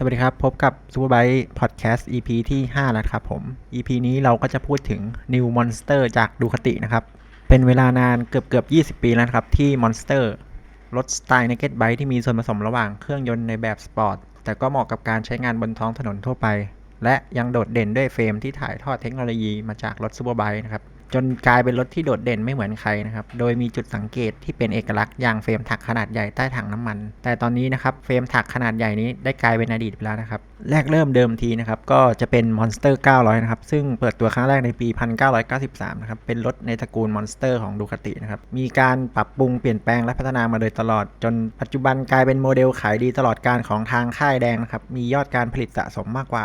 สวัสดีครับ พบกับ Superbike Podcast EP ที่ 5 แล้วครับผม EP นี้เราก็จะพูดถึง New Monster จากดูคตินะครับ เป็นเวลานานเกือบเกือบ20 ปีแล้วครับ ที่ Monster รถสไตล์ Naked Bike ที่มีส่วนผสมระหว่างเครื่องยนต์ในแบบสปอร์ต แต่ก็เหมาะกับการใช้งานบนท้องถนนทั่วไป และยังโดดเด่นด้วยเฟรมที่ถ่ายทอดเทคโนโลยีมาจากรถ Superbike นะครับ จนกลายเป็นรถที่โดดเด่นไม่เหมือนใครนะครับ โดยมีจุดสังเกตที่เป็นเอกลักษณ์อย่างเฟรมถักขนาดใหญ่ใต้ถังน้ำมัน แต่ตอนนี้นะครับเฟรมถักขนาดใหญ่นี้ได้กลายเป็นอดีตไปแล้วนะครับ แรกเริ่มเดิมทีนะครับก็จะเป็น Monster 900 นะครับ ซึ่งเปิดตัวครั้งแรกในปี 1993 นะครับ เป็นรถในตระกูล Monster ของดูคาตินะครับ มีการปรับปรุงเปลี่ยนแปลงและพัฒนามาโดยตลอด จนปัจจุบันกลายเป็นโมเดลขายดีตลอดการของทางค่ายแดงนะครับ มียอดการผลิตสะสมมากกว่า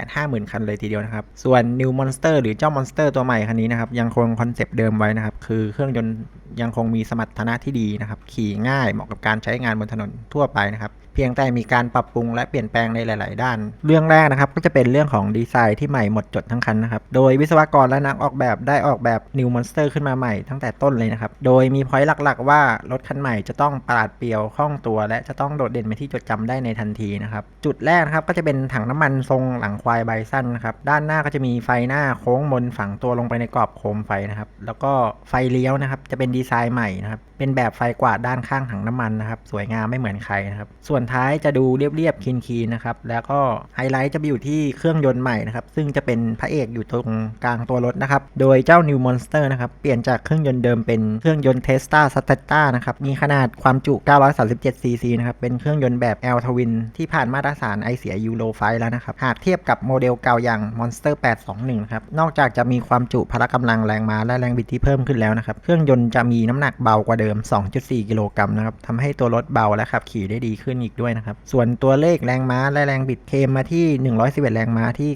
350,000 คันเลยทีเดียวนะครับ ส่วน New Monster หรือเจ้า Monster ตัวใหม่คันนี้นะครับยังคงคอนเซปต์เดิมไว้นะครับ คือเครื่องยนต์ ยังคงมีสมรรถนะที่ดีนะครับ ขี่ง่ายเหมาะกับการใช้งานบนถนนทั่วไปนะครับ เพียงแต่มีการปรับปรุงและเปลี่ยนแปลงในหลาย ๆ ด้าน เรื่องแรกนะครับก็จะเป็นเรื่องของดีไซน์ที่ใหม่หมดจดทั้งคันนะครับ โดยวิศวกรและนักออกแบบได้ออกแบบ New Monster ขึ้นมาใหม่ตั้งแต่ต้นเลยนะครับ โดยมีพอยต์หลัก ๆ ว่ารถคันใหม่จะต้องปราดเปรียวคล่องตัว และจะต้องโดดเด่นเป็นที่จดจำได้ในทันทีนะครับจุดแรกนะครับก็จะเป็นถังน้ำมันทรงหลังควายใบสั้นนะครับด้านหน้าก็จะมีไฟหน้าโค้งมนฝังตัวลงไปในกรอบโคมไฟนะครับแล้วก็ไฟเลี้ยวนะครับจะเป็นดีไซน์ใหม่นะครับ เป็นแบบไฟกวาดด้านข้างถังน้ำมันนะครับ สวยงามไม่เหมือนใครนะครับ ส่วนท้ายจะดูเรียบๆคีนๆนะครับ แล้วก็ไฮไลท์จะไปอยู่ที่เครื่องยนต์ใหม่นะครับ ซึ่งจะเป็นพระเอกอยู่ตรงกลางตัวรถนะครับ โดยเจ้า New Monster นะครับ เปลี่ยนจากเครื่องยนต์เดิมเป็นเครื่องยนต์ Testa s t a t a นะครับ มีขนาดความจุ 937 cc นะครับ เป็นเครื่องยนต์แบบ L Twin ที่ผ่านมาตรฐานไอเสีย Euro 5แล้วนะครับ หากเทียบกับโมเดลเก่าอย่าง Monster 821 ครับ นอกจากจะมีความจุพละกำลังแรงม้าและแรงบิดที่เพิ่มขึ้นแล้วนะครับ เครื่องยนต์จะมีน้ำหนักเบากว่าเดิม 2.4 กิโลกรัมนะครับทำให้ตัวรถเบาและขับขี่ได้ดีขึ้นอีกด้วยนะครับ ส่วนตัวเลขแรงม้าและแรงบิดเคมมาที่ 111 แรงม้าที่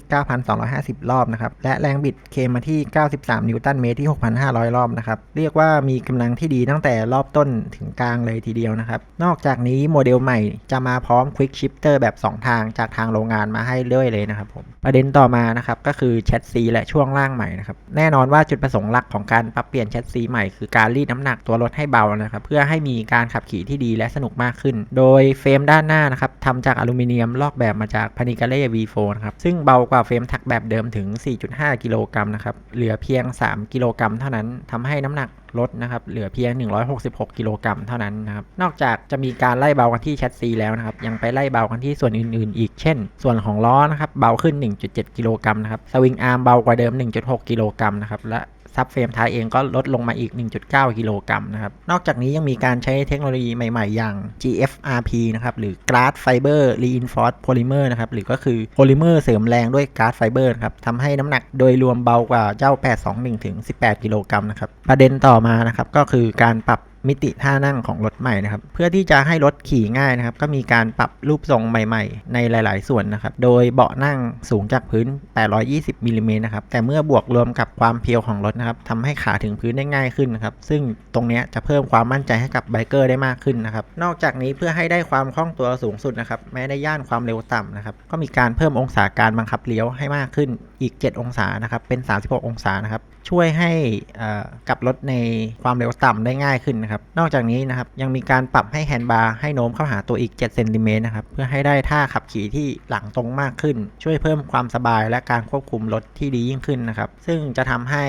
9,250 รอบนะครับ และแรงบิดเคมมาที่ 93 นิวตันเมตรที่ 6,500 รอบนะครับ เรียกว่ามีกำลังที่ดีตั้งแต่รอบต้นถึงกลางเลยทีเดียวนะครับ นอกจากนี้โมเดลใหม่จะมาพร้อม Quick Shifter แบบ 2 ทางจากทางโรงงานมาให้ด้วยเลยนะครับผมประเด็นต่อมานะครับก็คือแชสซีและช่วงล่างใหม่นะครับแน่นอนว่าจุดประสงค์หลักของการปรับเปลี่ยนแชสซีใหม่คือการรีดน้ำหนักตัวรถให้เบานะครับเพื่อให้มีการขับขี่ที่ดีและสนุกมากขึ้น โดยเฟรมด้านหน้านะครับทำจากอลูมิเนียมลอกแบบมาจากพานิกาเล่ V4 นะครับซึ่งเบากว่าเฟรมถักแบบเดิมถึง 4.5 กิโลกรัมนะครับเหลือเพียง 3 กิโลกรัมเท่านั้นทำให้น้ำหนักลดนะครับเหลือเพียง 166 กิโลกรัมเท่านั้นนะครับนอกจากจะมีการไล่เบากันที่แชสซีแล้วนะครับยังไปไล่เบากันที่ส่วนอื่นๆ อีกเช่น ส่วนของล้อนะครับเบาขึ้น 1.7 กิโลกรัมนะครับสวิงอาร์มเบากว่าเดิม 1.6 กิโลกรัมนะครับและ ซับเฟรมท้ายเองก็ลดลงมาอีก 1.9 กิโลกรัมนะครับ นอกจากนี้ยังมีการใช้เทคโนโลยีใหม่ๆ อย่าง GFRP นะครับ หรือ Glass Fiber Reinforced Polymer นะครับ หรือก็คือโพลิเมอร์เสริมแรงด้วย Glass Fiber ครับทำให้น้ำหนักโดยรวมเบากว่าเจ้า 821 ถึง 18 กิโลกรัมนะครับ ประเด็นต่อมานะครับ ก็คือการปรับ มิติท่านั่งของรถใหม่นะครับ เพื่อที่จะให้รถขี่ง่ายนะครับ ก็มีการปรับรูปทรงใหม่ๆ ในหลาย ๆ ส่วนนะครับ โดยเบาะนั่งสูงจากพื้น 820มิลลิเมตรนะครับ แต่เมื่อบวกรวมกับความเพียวของรถนะครับทำให้ขาถึงพื้นได้ง่ายขึ้นนะครับ ซึ่งตรงนี้จะเพิ่มความมั่นใจให้กับไบเกอร์ได้มากขึ้นนะครับ นอกจากนี้เพื่อให้ได้ความคล่องตัวสูงสุดนะครับ แม้ในย่านความเร็วต่ำนะครับ ก็มีการเพิ่มองศาการบังคับเลี้ยวให้มากขึ้น อีก 7 องศานะครับ เป็น 36 องศานะครับ ช่วยให้กับรถในความเร็วต่ำได้ง่ายขึ้นนะครับ นอกจากนี้นะครับ ยังมีการปรับให้แฮนด์บาร์ให้โน้มเข้าหาตัวอีก7เซนติเมตรนะครับ เพื่อให้ได้ท่าขับขี่ที่หลังตรงมากขึ้น ช่วยเพิ่มความสบายและการควบคุมรถที่ดียิ่งขึ้นนะครับ ซึ่งจะทำให้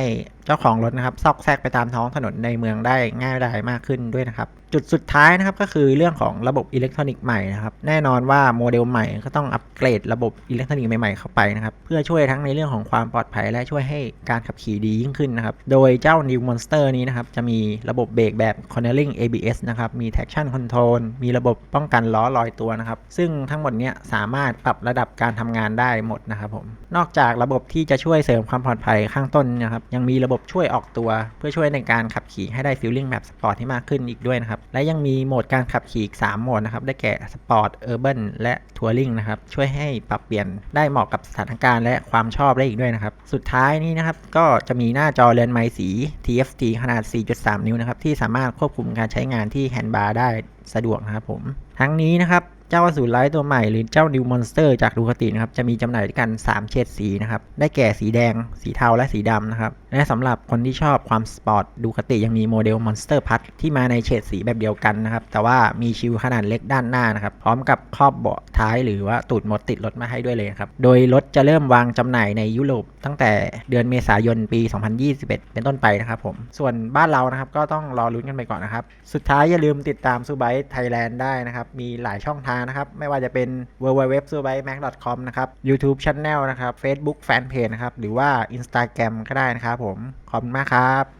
เจ้าของรถนะครับซอกแซกไปตามท้องถนนในเมืองได้ง่ายดายมากขึ้นด้วยนะครับ จุดสุดท้ายนะครับก็คือเรื่องของระบบอิเล็กทรอนิกส์ใหม่นะครับแน่นอนว่าโมเดลใหม่ก็ต้องอัปเกรดระบบอิเล็กทรอนิกส์ใหม่ๆเข้าไปนะครับเพื่อช่วยทั้งในเรื่องของความปลอดภัย และช่วยให้การขับขี่ดียิ่งขึ้นนะครับโดยเจ้า New Monster นี้นะครับจะมีระบบเบรกแบบ Cornering ABS นะครับมี traction control มีระบบป้องกันล้อลอยตัวนะครับซึ่งทั้งหมดเนี้ยสามารถปรับระดับการทำงานได้หมดนะครับผมนอกจากระบบที่จะช่วยเสริมความปลอดภัยข้างต้นนะครับยังมีระบบช่วยออกตัว เพื่อช่วยในการขับขี่ให้ได้ฟีลลิ่งแบบสปอร์ตที่มากขึ้นอีกด้วยนะครับและยังมีโหมดการขับขี่อีก 3 โหมดนะครับ ได้แก่สปอร์ตเออร์เบิและทัวริงนะครับ ช่วยให้ปรับเปลี่ยนได้เหมาะกับสถานการณ์และความชอบได้อีกด้วยนะครับ สุดท้ายนี้นะครับ ก็จะมีหน้าจอเรือนไม้สี TFT ขนาด 4.3 นิ้วนะครับ ที่สามารถควบคุมการใช้งานที่แฮนด์บาร์ได้สะดวกนะครับผม ทั้งนี้นะครับเจ้าอสูรไลท์ตัวใหม่หรือเจ้า New Monster จากดูคตินะครับ จะมีจำหน่ายด้วยกัน 3 เฉดสีนะครับ ได้แก่สีแดง สีเทาและสีดำนะครับและสำหรับคนที่ชอบความสปอร์ตดูคติยังมีโมเดล Monster p a t ที่มาในเฉดสีแบบเดียวกันนะครับ แต่ว่ามีชิวขนาดเล็กด้านหน้านะครับ พร้อมกับครอบเบาะท้ายหรือว่าตูดมดติดรถมาให้ด้วยเลยครับ โดยรถจะเริ่มวางจำหน่ายในยุโรปตั้งแต่เดือนเมษายนปี 2021 เป็นต้นไปนะครับผม ส่วนบ้านเรานะครับก็ต้องรอลุ้นกันไปก่อนนะครับ สุดท้ายอย่าลืมติดตามซูไบไทยแลนด์ได้นะครับ มีหลายช่องทางนะครับ ไม่ว่าจะเป็น w w w s u b i m a c c o m นะครับ YouTube Channel นะครับ Facebook Fanpage นะครับ หรือว่า Instagram ก็ได้นะครับผม ขอบคุณมากครับ